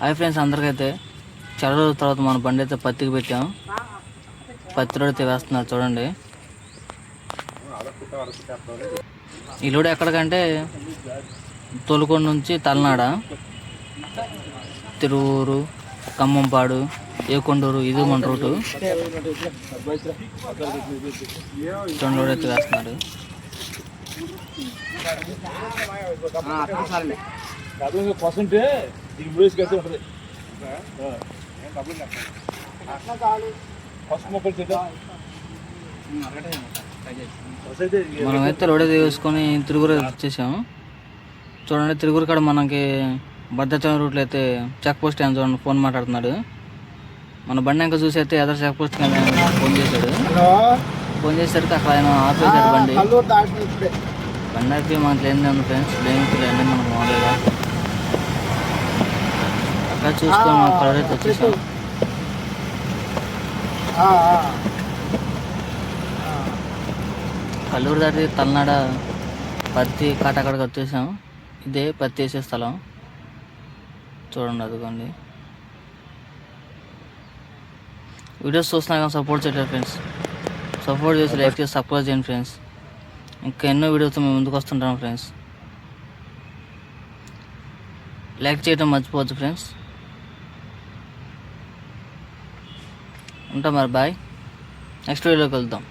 Hi friends అందరికైతే చాలా రోజుల తర్వాత మన బండి అయితే పత్తికి పెట్టాం. పత్తి రోడ్ అయితే వేస్తున్నారు చూడండి. ఈ లోడ్ ఎక్కడికంటే తొలుకొండ నుంచి తలనాడ తిరువూరు ఖమ్మంపాడు ఏకొండూరు ఇది మన రూటు. రెండు లోడ్ అయితే వేస్తున్నారు. పర్సెంటే దీని వేసి కడితే ఉంటుంది మనం అయితే రోడే తీసుకొని వేసుకొని తిరుగురు వచ్చేసాము. చూడండి తిరుగురు కాడ మనకి భద్రాచలం రూట్లో అయితే చెక్ పోస్ట్ అని చూడండి ఫోన్ మాట్లాడుతున్నాడు. మన బండి ఇంకా చూసి అయితే ఎదర్ చెక్ పోస్ట్ ఫోన్ చేశాడు. హలో ఫోన్ చేసరికి అక్కడ ఆయన ఆపేశాడు బండి. బండి అయితే మనకి లేని ఉంది ఫ్రెండ్స్. లేని లేని మనకు మామూలుగా అక్కడ చూసుకొని మనం వచ్చేసాం. కల్లూరు దాటి తలనాడ పత్తి కాటకాడకి వచ్చేసాం. ఇదే పత్తి వేసే స్థలం. చూడండి అదిగోండి. వీడియోస్ చూస్తున్నా కానీ సపోర్ట్ చేయలేదు ఫ్రెండ్స్. సపోర్ట్ చేసి లైక్ చేసి సపోర్ట్ చేయండి ఫ్రెండ్స్ ఇంకా ఎన్నో వీడియోతో మేము ముందుకు వస్తుంటాం ఫ్రెండ్స్ లైక్ చేయడం మర్చిపోవద్దు ఫ్రెండ్స్ ఉంటాం మరి బాయ్ నెక్స్ట్ వీడియోకి వెళ్దాం.